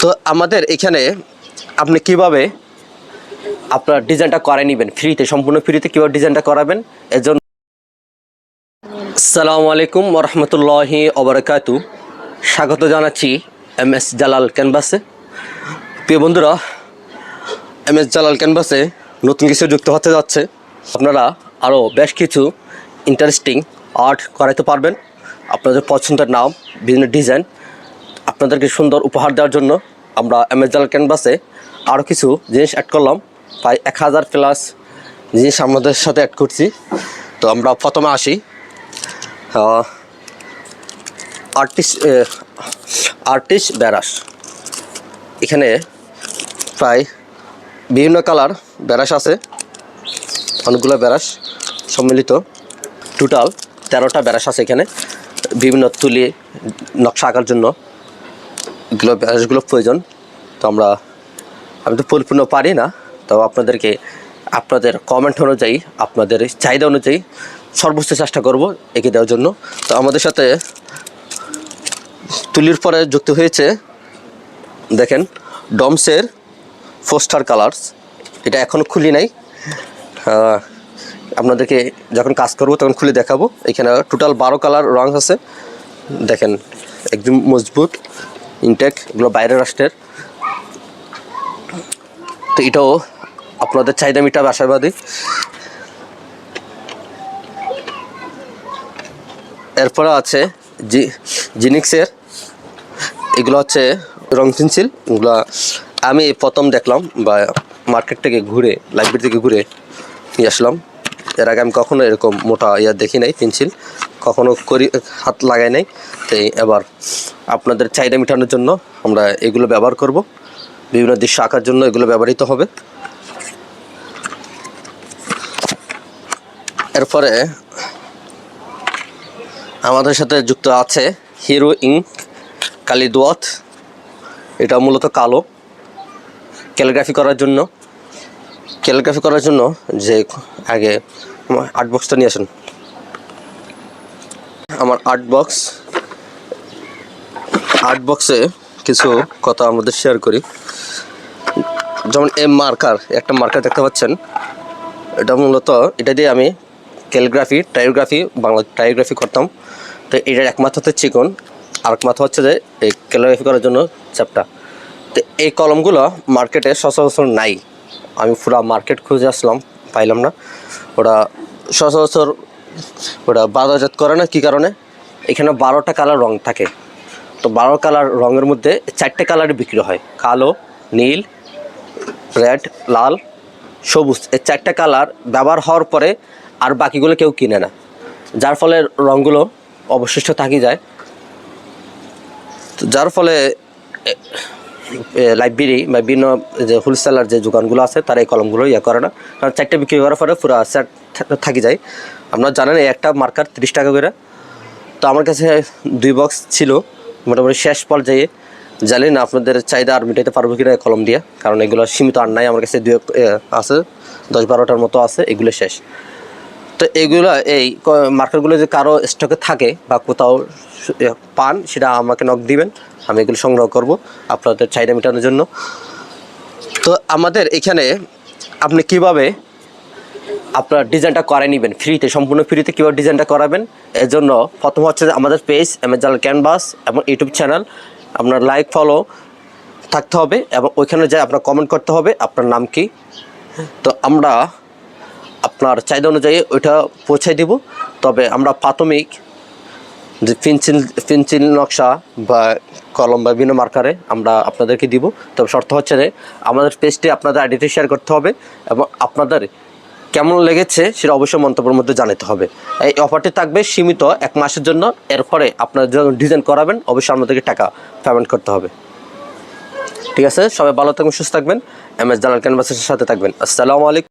তো আমাদের এখানে আপনি কীভাবে আপনার ডিজাইনটা করে নেবেন? ফ্রিতে সম্পূর্ণ ফ্রিতে কীভাবে ডিজাইনটা করাবেন? এর জন্য সালামু আলাইকুম রহমতুল্লাহি ওবরাকাতু স্বাগত জানাচ্ছি এম এস জালাল ক্যানভাসে। প্রিয় বন্ধুরা, এম এস জালাল ক্যানভাসে নতুন কিছু যুক্ত হতে যাচ্ছে। আপনারা আরও বেশ কিছু ইন্টারেস্টিং আর্ট করাইতে পারবেন। আপনাদের পছন্দের নাম, বিভিন্ন ডিজাইন আপনাদেরকে সুন্দর উপহার দেওয়ার জন্য আমরা জালাল ক্যানভাসে আরও কিছু জিনিস অ্যাড করলাম। প্রায় এক হাজার প্লাস জিনিস আমাদের সাথে অ্যাড করছি। তো আমরা প্রথমে আসি। আর্টিস্ট আর্টিস্ট ব্যারাস এখানে প্রায় বিভিন্ন কালার ব্যারাস আছে। অনেকগুলো ব্যারাস সম্মিলিত। টোটাল তেরোটা ব্যারাস আছে এখানে। বিভিন্ন তুলি, নকশা আঁকার জন্য। এগুলো ব্যারাসগুলো প্রয়োজন, তো আমরা, আমি তো পরিপূর্ণ পারি না, তো আপনাদেরকে, আপনাদের কমেন্ট অনুযায়ী, আপনাদের চাহিদা অনুযায়ী সর্বোচ্চ চেষ্টা করব এগিয়ে দেওয়ার জন্য। তো আমাদের সাথে তুলির পরে যুক্ত হয়েছে, দেখেন, ডমসের ফোস্টার কালার্স এটা এখনও খুলি নাই। আপনাদেরকে যখন কাজ করব তখন খুলে দেখাবো। এখানে টোটাল বারো কালার রং আছে, দেখেন, একদম মজবুত। ইনটেক এগুলো বাইরের রাষ্ট্রের। তো এটাও আপনাদের চাহিদা মিটাবে আশাবাদী। এরপরে আছে জি, জিনিক্সের। এগুলো হচ্ছে রং পেন্সিল। এগুলো আমি প্রথম দেখলাম বা মার্কেট থেকে ঘুরে, লাইব্রেরি থেকে ঘুরে নিয়ে আসলাম। এর আগে আমি কখনো এরকম মোটা ইয়া দেখি নাই, পেন্সিল। কখনো করি, হাত লাগাই নাই। তো এবার আপনাদের চাহিদা মেটানোর জন্য আমরা এগুলো ব্যবহার করব। বিভিন্ন দৃশ্য আঁকার জন্য এগুলো ব্যবহৃত হবে। এরপরে আমাদের সাথে যুক্ত আছে হিরো ইঙ্ক কালিদোয়াত। এটা মূলত কালো। ক্যালিগ্রাফি করার জন্য। ক্যালিগ্রাফি করার জন্য যে আগে আর্ট বক্সটা নিয়ে আসুন। আমার আর্ট বক্স আর্ট বক্সে কিছু কথা আমাদের শেয়ার করি। যেমন এম মার্কার একটা মার্কার দেখতে পাচ্ছেন। এটা মূলত, এটা দিয়ে আমি ক্যালিগ্রাফি টাইওগ্রাফি বাংলা টাইওগ্রাফি করতাম। তো এটার এক মাথা হচ্ছে চিকন আর এক মাথা হচ্ছে যে এই ক্যালিগ্রাফি করার জন্য চ্যাপটা তো এই কলমগুলো মার্কেটে সচরাচর নাই। আমি পুরো মার্কেট খুঁজে আসলাম, পাইলাম না। ওটা সচরাচর ওটা বাজারজাত করে না, কী কারণে? এখানে বারোটা কালার রং থাকে। তো বারো কালার রঙের মধ্যে চারটে কালারই বিক্রি হয়। কালো, নীল, রেড, লাল, সবুজ। এই চারটে কালার ব্যবহার হওয়ার পরে আর বাকিগুলো কেউ কিনে না। যার ফলে রঙগুলো অবশিষ্ট থাকি যায়। যার ফলে লাইব্রেরি বা বিভিন্ন যে হোলসেলার যে দোকানগুলো আছে, তারা এই কলমগুলো ইয়ে করে না। কারণ চারটে বিক্রি করার পরে পুরো সেট থাকি যায়। আপনারা জানেন একটা মার্কার তিরিশ টাকা করে। তো আমার কাছে দুই বক্স ছিল, মোটামুটি শেষ পর্যায়ে। জানি না আপনাদের চাহিদা আর মেটাতে পারব কিনা কলম দিয়ে, কারণ এগুলো সীমিত আর নাই, আমার কাছে দুই আছে, দশ বারোটার মতো আছে, এগুলো শেষ। তো এইগুলো এই মার্কারগুলো যে কারও স্টকে থাকে বা কোথাও পান, সেটা আমাকে নক দিবেন, আমি এগুলো সংগ্রহ করব আপনাদের চাহিদা মেটানোর জন্য। তো আমাদের এখানে আপনি কীভাবে আপনার ডিজাইনটা করে নেবেন ফ্রিতে সম্পূর্ণ ফ্রিতে কীভাবে ডিজাইনটা করাবেন? এর জন্য প্রথম হচ্ছে আমাদের পেজ অ্যামাজন ক্যানভাস এবং ইউটিউব চ্যানেল আপনার লাইক ফলো থাকতে হবে এবং ওইখানে যাই আপনার কমেন্ট করতে হবে, আপনার নাম কি? তো আমরা আপনার চাহিদা অনুযায়ী ওইটা পৌঁছাই দিব। তবে আমরা প্রাথমিক যে পেন্সিল পেন্সিল নকশা বা কলম বা বিভিন্ন মার্কারে আমরা আপনাদেরকে দিব। তবে শর্ত হচ্ছে যে আমাদের পেজটি আপনাদের আইডিটি শেয়ার করতে হবে এবং আপনাদের কেমন লেগেছে সেটা অবশ্যই মন্তব্যের মধ্যে জানাতে হবে। এই অফারটি থাকবে সীমিত এক মাসের জন্য, এরপরে আপনারা যখন ডিজাইন করাবেন, অবশ্যই আমাদেরকে টাকা পেমেন্ট করতে হবে। ঠিক আছে? সবাই ভালো থাকবেন, সুস্থ থাকবেন। এম এস জালাল ক্যানভাসের সাথে থাকবেন। আসসালামু আলাইকুম।